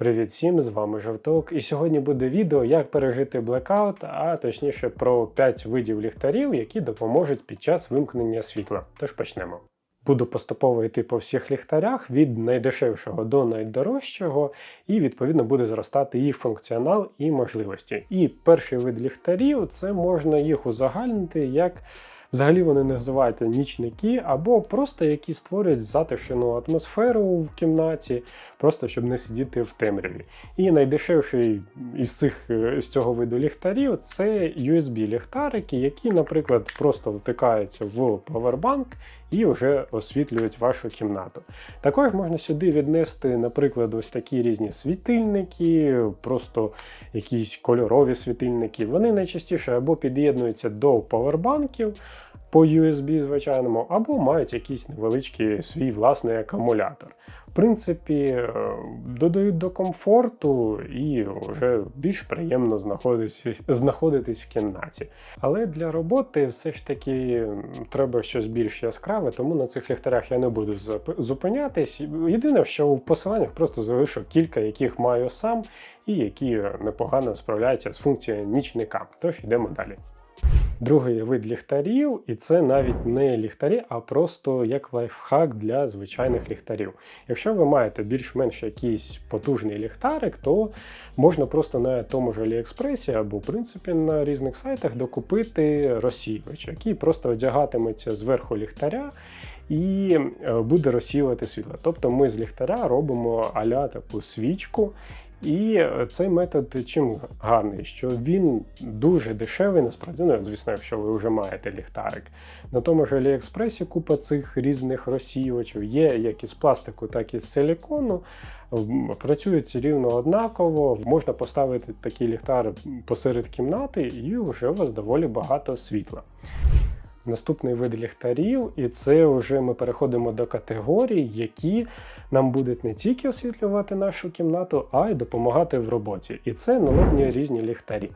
Привіт всім, з вами Жовток. І сьогодні буде відео, як пережити блекаут, а точніше про 5 видів ліхтарів, які допоможуть під час вимкнення світла. Тож почнемо. Буду поступово йти по всіх ліхтарях від найдешевшого до найдорожчого, і відповідно буде зростати їх функціонал і можливості. І перший вид ліхтарів це можна їх узагальнити як Взагалі вони називаються нічники, або просто які створюють затишену атмосферу в кімнаті, просто щоб не сидіти в темряві. І найдешевший із цих з цього виду ліхтарів це USB-ліхтарики, які, наприклад, просто втикаються в павербанк і вже освітлюють вашу кімнату. Також можна сюди віднести, наприклад, ось такі різні світильники, просто якісь кольорові світильники. Вони найчастіше або під'єднуються до павербанків по USB, звичайному, або мають якийсь невеличкий свій власний акумулятор. В принципі, е, додають до комфорту і вже більш приємно знаходитись, знаходитись в кімнаті. Але для роботи все ж таки треба щось більш яскраве, тому на цих ліхтарях я не буду зупинятись. Єдине, що в посиланнях просто залишу кілька, яких маю сам, і які непогано справляються з функцією нічника. Тож йдемо далі. Другий вид ліхтарів, і це навіть не ліхтарі, а просто як лайфхак для звичайних ліхтарів. Якщо ви маєте більш-менш якийсь потужний ліхтарик, то можна просто на тому ж Аліекспресі або, в принципі, на різних сайтах докупити розсіювач, який просто одягатиметься зверху ліхтаря. І е, буде розсіювати світло. Тобто ми з ліхтаря робимо аля таку свічку, і цей метод чим гарний, що він дуже дешевий, насправді, ну, звісно, якщо ви вже маєте ліхтарик. На тому ж Аліекспресі купа цих різних розсіювачів є як із пластику, так і з силікону. Працюють рівно однаково, можна поставити такий ліхтар посеред кімнати, і вже у вас доволі багато світла. Наступний вид ліхтарів, і це вже ми переходимо до категорій, які нам будуть не тільки освітлювати нашу кімнату, а й допомагати в роботі. І це налобні різні ліхтарі.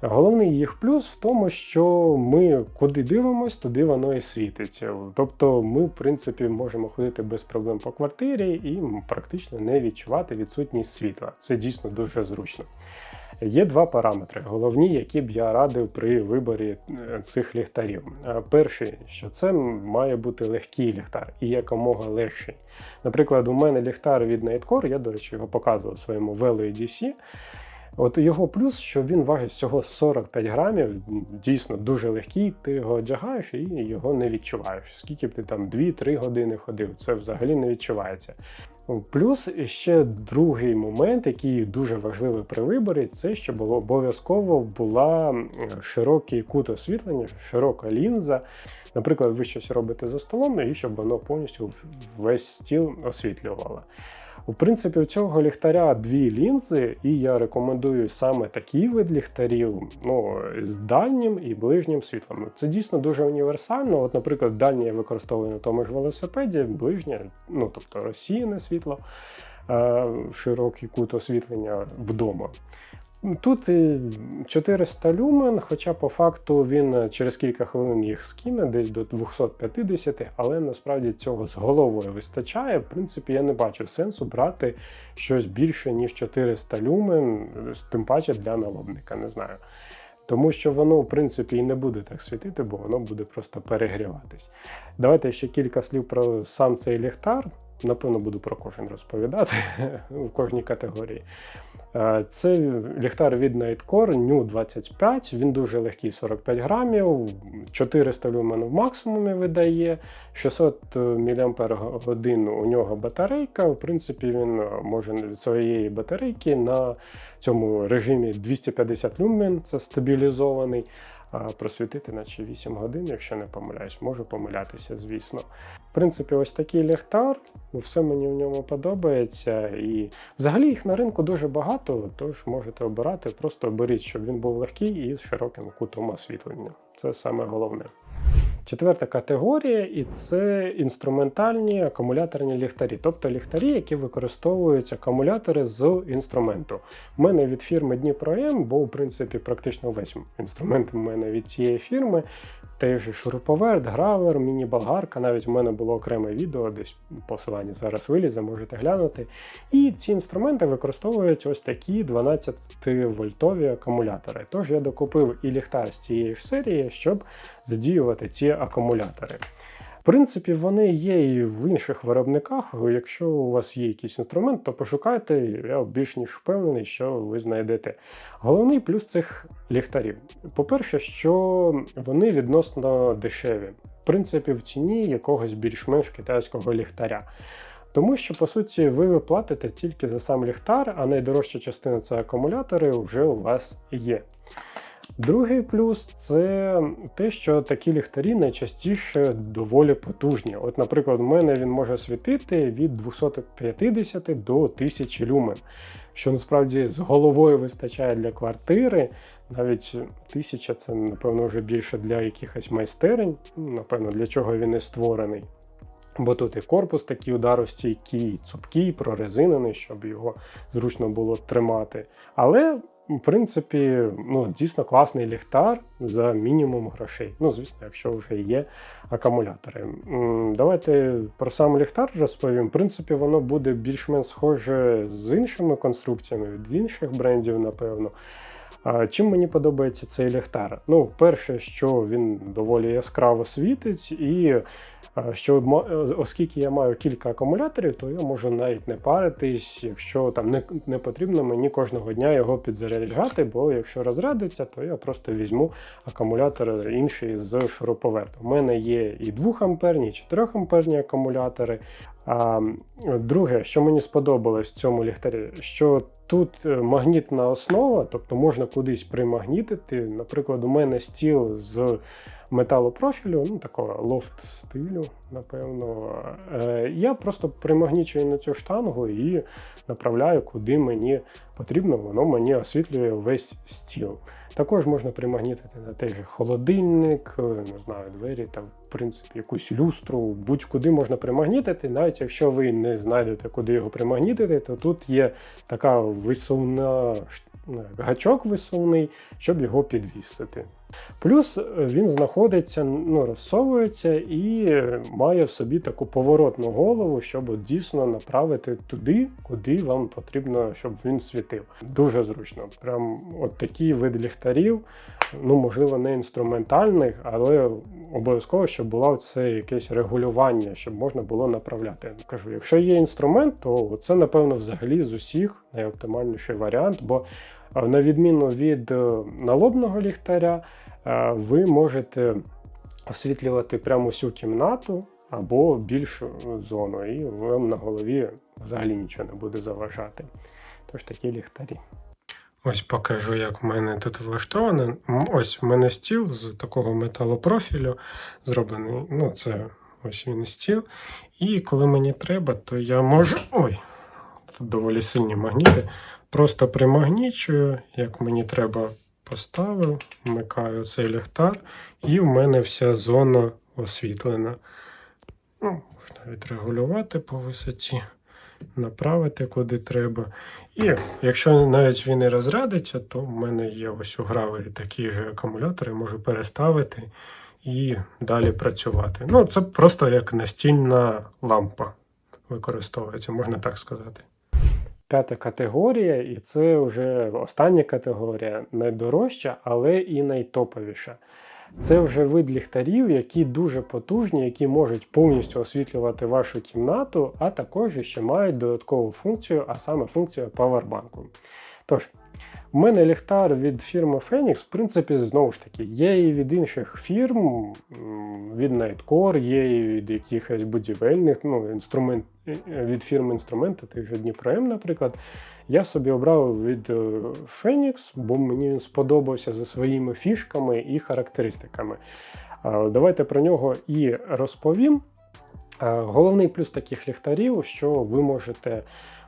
Головний їх плюс в тому, що ми куди дивимося, туди воно і світиться. Тобто ми, в принципі, можемо ходити без проблем по квартирі і практично не відчувати відсутність світла. Це дійсно дуже зручно. Є два параметри, головні, які б я радив при виборі е, цих ліхтарів. Е, перший, що це має бути легкий ліхтар і якомога легший. Наприклад, у мене ліхтар від Nightcore, я, до речі, його показував своєму VLADC. От його плюс, що він важить всього 45 грамів, дійсно дуже легкий, ти його одягаєш і його не відчуваєш. Скільки б ти там 2-3 години ходив, це взагалі не відчувається. Плюс ще другий момент, який дуже важливий при виборі, це щоб обов'язково була широкий кут освітлення, широка лінза. Наприклад, ви щось робите за столом, і щоб воно повністю весь стіл освітлювало. В принципі, у цього ліхтаря дві лінзи, і я рекомендую саме такий вид ліхтарів ну, з дальнім і ближнім світлом. Це дійсно дуже універсально. От, Наприклад, дальнє я використовую на тому ж велосипеді, ближнє, ну тобто розсіяне світло, е, широкий кут освітлення вдома. Тут 400 люмен, хоча по факту він через кілька хвилин їх скине, десь до 250, але насправді цього з головою вистачає. В принципі, я не бачу сенсу брати щось більше, ніж 400 люмен, тим паче для налобника, не знаю. Тому що воно, в принципі, і не буде так світити, бо воно буде просто перегріватись. Давайте ще кілька слів про сам цей ліхтар. Напевно, буду про кожен розповідати в кожній категорії. Е, це ліхтар від Nightcore New 25, він дуже легкий 45 грамів, 400 люмен в максимумі видає, 600 мАч у нього батарейка. В принципі, він може від своєї батарейки на цьому режимі 250 люмен, це стабілізований просвітити наче 8 годин, якщо не помиляюсь, можу помилятися, звісно. В принципі, ось такий ліхтар, все мені в ньому подобається. І взагалі їх на ринку дуже багато, тож можете обирати, просто беріть, щоб він був легкий і з широким кутом освітлення. Це саме головне. Четверта категорія і це інструментальні акумуляторні ліхтарі, тобто ліхтарі, які використовують акумулятори з інструменту. У мене від фірми Дніпро М, бо в принципі практично весь інструмент у мене від цієї фірми. Той же шуруповерт, гравер, міні-болгарка. Навіть в мене було окреме відео, десь посилання зараз вилізе, можете глянути. І ці інструменти використовують ось такі 12-вольтові акумулятори. Тож я докупив і ліхтар з цієї ж серії, щоб задіювати ці акумулятори. В принципі, вони є і в інших виробниках. Якщо у вас є якийсь інструмент, то пошукайте, я більш ніж впевнений, що ви знайдете. Головний плюс цих ліхтарів. По-перше, що вони відносно дешеві, в принципі, в ціні якогось більш-менш китайського ліхтаря. Тому що, по суті, ви платите тільки за сам ліхтар, а найдорожча частина це акумулятори вже у вас є. Другий плюс це те, що такі ліхтарі найчастіше доволі потужні. От, наприклад, у мене він може світити від 250 до 1000 люмен, що насправді з головою вистачає для квартири. Навіть 1000 це, напевно, вже більше для якихось майстерень, напевно, для чого він і створений. Бо тут і корпус такий ударостійкий, цупкий, прорезинений, щоб його зручно було тримати. Але в принципі, ну, дійсно класний ліхтар за мінімум грошей. Ну, звісно, якщо вже є акумулятори. Давайте про сам ліхтар розповім. В принципі, воно буде більш-менш схоже з іншими конструкціями від інших брендів, напевно. Чим мені подобається цей ліхтар? Ну, перше, що він доволі яскраво світить, і що оскільки я маю кілька акумуляторів, то я можу навіть не паритись, якщо там не не потрібно мені кожного дня його підзаряджати, бо якщо розрядиться, то я просто візьму акумулятор інший з шуруповерту. У мене є і 2 амперні, і 4 амперні акумулятори. А, Друге, що мені сподобалось в цьому ліхтарі, що тут е, магнітна основа, тобто можна кудись примагнітити. Наприклад, у мене стіл з металопрофілю, ну такого лофт стилю, напевно. Е, я просто примагнічую на цю штангу і направляю, куди мені потрібно, воно мені освітлює весь стіл. Також можна примагнітити на той же холодильник, е, не знаю, двері, там, в принципі, якусь люстру, будь-куди можна примагнітити. Навіть якщо ви не знайдете, куди його примагнітити, то тут є така висувна Ну, гачок висувний, щоб його підвісити. Плюс е, він знаходиться, ну, розсовується і має в собі таку поворотну голову, щоб дійсно направити туди, куди вам потрібно, щоб він світив. Дуже зручно. Прям от такі вид ліхтарів, ну, можливо, не інструментальних, але обов'язково, щоб було це якесь регулювання, щоб можна було направляти. Кажу, якщо є інструмент, то це, напевно, взагалі з усіх найоптимальніший варіант. бо на відміну від е, налобного ліхтаря, е, ви можете освітлювати прямо всю кімнату або більшу зону, і вам на голові взагалі нічого не буде заважати. Тож такі ліхтарі. Ось покажу, як в мене тут влаштовано. Ось в мене стіл з такого металопрофілю зроблений. Ну, це ось він стіл. І коли мені треба, то я можу. Ой, тут доволі сильні магніти. Просто примагнічую, як мені треба, поставив, вмикаю цей ліхтар, і в мене вся зона освітлена. Ну, Можна відрегулювати по висоті, направити куди треба. І якщо навіть він і розрядиться, то в мене є ось у гравері такі ж акумулятори, можу переставити і далі працювати. Ну, Це просто як настільна лампа використовується, можна так сказати п'ята категорія, і це вже остання категорія, найдорожча, але і найтоповіша. Це вже вид ліхтарів, які дуже потужні, які можуть повністю освітлювати вашу кімнату, а також ще мають додаткову функцію, а саме функцію павербанку. Тож, у мене ліхтар від фірми Phoenix, в принципі, знову ж таки, є і від інших фірм, від Nightcore, є і від якихось будівельних, ну, інструмент, від фірми інструменту, тих же Дніпром, наприклад. Я собі обрав від е, Phoenix, бо мені він сподобався за своїми фішками і характеристиками. Давайте про нього і розповім. Головний плюс таких ліхтарів, що ви можете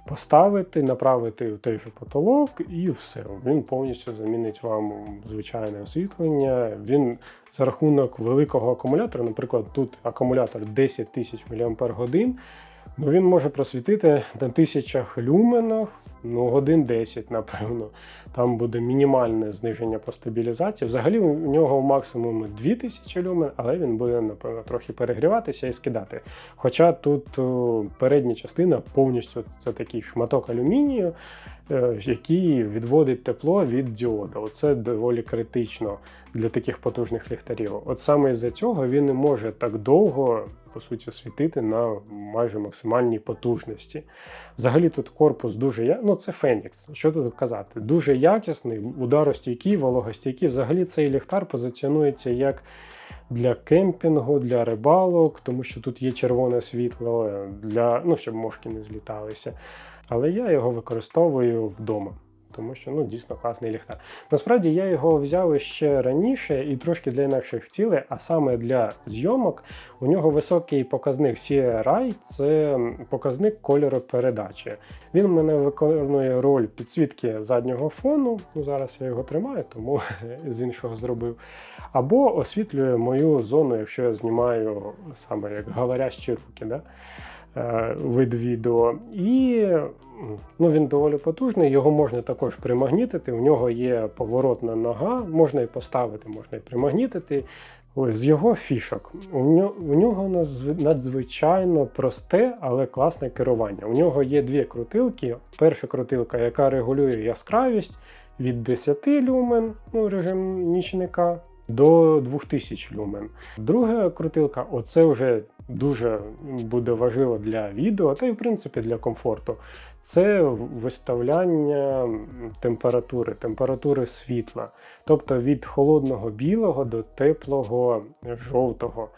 поставити, направити в той же потолок, і все. Він повністю замінить вам звичайне освітлення. Він за рахунок великого акумулятора, наприклад, тут акумулятор 10 тисяч мАч, ну він може просвітити на тисячах люменах, ну годин 10, напевно. Там буде мінімальне зниження по стабілізації. Взагалі у нього максимум 2000 люмен, але він буде, напевно, трохи перегріватися і скидати. Хоча тут передня частина повністю це такий шматок алюмінію, е, який відводить тепло від діода. Оце доволі критично для таких потужних ліхтарів. От саме із-за цього він не може так довго. По суті, світити на майже максимальній потужності. Взагалі тут корпус дуже я... ну це Фенікс. Що тут казати? Дуже якісний, ударостійкий, вологостійкий. Взагалі цей ліхтар позиціонується як для кемпінгу, для рибалок, тому що тут є червоне світло для ну, щоб мошки не зліталися. Але я його використовую вдома. Тому що ну дійсно класний ліхтар. Насправді я його взяв ще раніше і трошки для інакших цілей, а саме для зйомок. У нього високий показник CRI, це показник кольоропередачі. Він в мене виконує роль підсвітки заднього фону. Ну зараз я його тримаю, тому з іншого зробив. Або освітлює мою зону, якщо я знімаю саме як говорящі руки. Да? Е, вид відео. І ну, він доволі потужний, його можна також примагнітити. У нього є поворотна нога, можна і поставити, можна і примагнітити. Ось з його фішок. У нього, надзвичайно просте, але класне керування. У нього є дві крутилки. Перша крутилка, яка регулює яскравість від 10 люмен, ну, режим нічника, до 2000 люмен. Друга крутилка, оце вже дуже буде важливо для відео, та й в принципі для комфорту. Це виставляння температури, температури світла, тобто від холодного білого до теплого жовтого.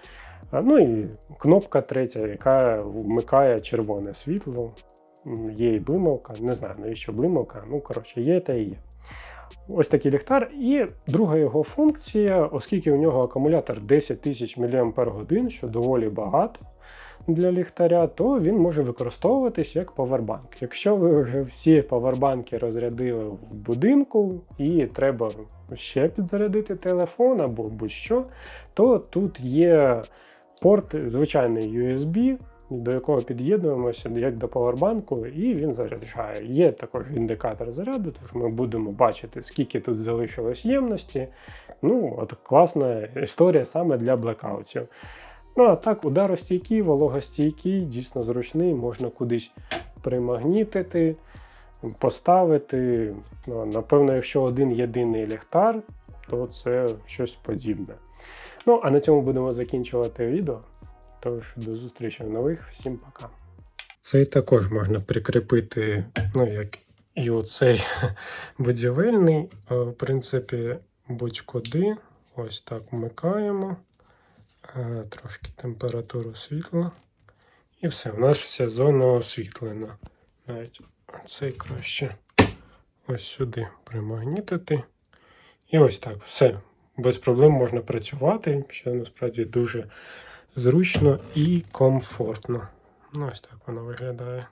Ну і кнопка третя, яка вмикає червоне світло. Є і блимавка, не знаю навіщо блимавка, ну коротше, є та і є. Ось такий ліхтар. І друга його функція, оскільки у нього акумулятор 10 тисяч мАч, що доволі багато для ліхтаря, то він може використовуватись як павербанк. Якщо ви вже всі павербанки розрядили в будинку і треба ще підзарядити телефон або будь-що, то тут є порт, звичайний USB до якого під'єднуємося як до павербанку, і він заряджає. Є також індикатор заряду, тож ми будемо бачити, скільки тут залишилось ємності. Ну, от класна історія саме для блекаутів. Ну, а так, ударостійкий, вологостійкий, дійсно зручний, можна кудись примагнітити, поставити. Ну, Напевно, якщо один єдиний ліхтар, то це щось подібне. Ну, а на цьому будемо закінчувати відео. Тож до зустрічі в нових. Всім пока. Цей також можна прикріпити, ну як і оцей будівельний. В принципі, будь-куди. Ось так вмикаємо. Трошки температуру світла. І все, у нас вся зона освітлена. Навіть цей краще ось сюди примагнітити. І ось так, все. Без проблем можна працювати, що насправді дуже зручно і комфортно. Ну, ось так воно виглядає.